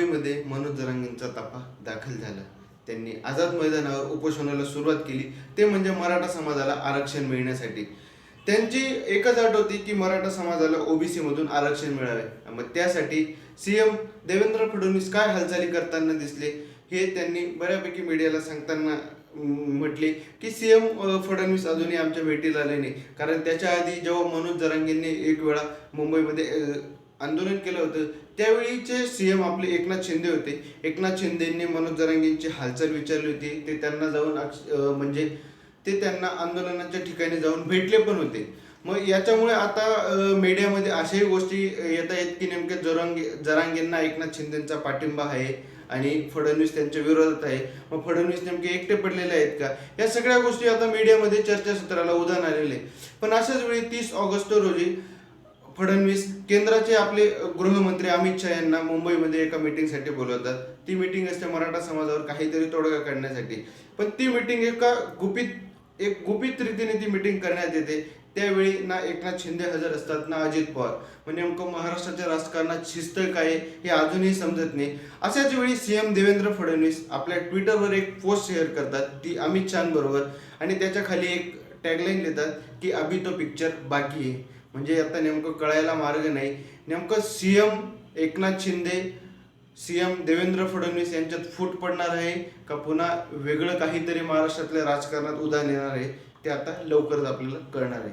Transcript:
मुंबईमध्ये मनोज जरांगींचा तपा दाखल झाला. त्यांनी आझाद मैदानावर उपोषणाला सुरुवात केली. ते म्हणजे मराठा समाजाला आरक्षण मिळण्यासाठी. त्यांची एकच अट होती की मराठा समाजाला ओबीसी मधून आरक्षण मिळावे. मग त्यासाठी सीएम देवेंद्र फडणवीस काय हालचाली करताना दिसले हे त्यांनी बऱ्यापैकी मीडियाला सांगताना म्हटले की सीएम फडणवीस अजूनही आमच्या भेटीला आले नाही. कारण त्याच्या आधी जेव्हा मनोज जरांगेंनी एक वेळा मुंबईमध्ये आंदोलन केलं होतं. त्यावेळीचे सी एम आपले एकनाथ शिंदे होते. एकनाथ शिंदेंनी मनोज जरांगेंची हालचाल विचारली होती. ते त्यांना जाऊन म्हणजे ते त्यांना आंदोलनाच्या ठिकाणी जाऊन भेटले पण होते. मग याच्यामुळे आता मीडियामध्ये अशाही गोष्टी येत आहेत की नेमके जरांगे जरांगेंना एकनाथ शिंदेंचा पाठिंबा आहे आणि फडणवीस त्यांच्या विरोधात आहे. मग फडणवीस नेमके एकटे पडलेले आहेत का? या सगळ्या गोष्टी आता मीडियामध्ये चर्चासत्राला उदाहरण आलेले. आहे. पण अशाच वेळी तीस ऑगस्ट रोजी फडणवीस केंद्राचे आपले गृहमंत्री अमित शहा यांना मुंबईमध्ये एका मीटिंगसाठी बोलवतात. ती मीटिंग असते मराठा समाजावर काहीतरी तोडगा काढण्यासाठी. पण ती मीटिंग एका गुपित एक गुपित रीतीने ती मीटिंग करण्यात येते. त्यावेळी ना एकनाथ शिंदे हजर असतात ना अजित पवार. म्हणजे नेमकं महाराष्ट्राच्या राजकारणात शिस्त काय हे अजूनही समजत नाही. अशाच वेळी सीएम देवेंद्र फडणवीस आपल्या ट्विटरवर एक पोस्ट शेअर करतात ती अमित शहाबरोबर. आणि त्याच्याखाली एक टॅगलाईन देतात की अभि तो पिक्चर बाकी आहे म्हणजे आता नेमकं कळायला मार्ग नाही. नेमकं C M Eknath Shinde C M Devendra Fadnavis यांच्यात फूट पडणार आहे का पुन्हा वेगळं काहीतरी महाराष्ट्रातल्या राजकारणात उदाहरण येणार आहे ते आता लवकरच आपल्याला कळणार आहे.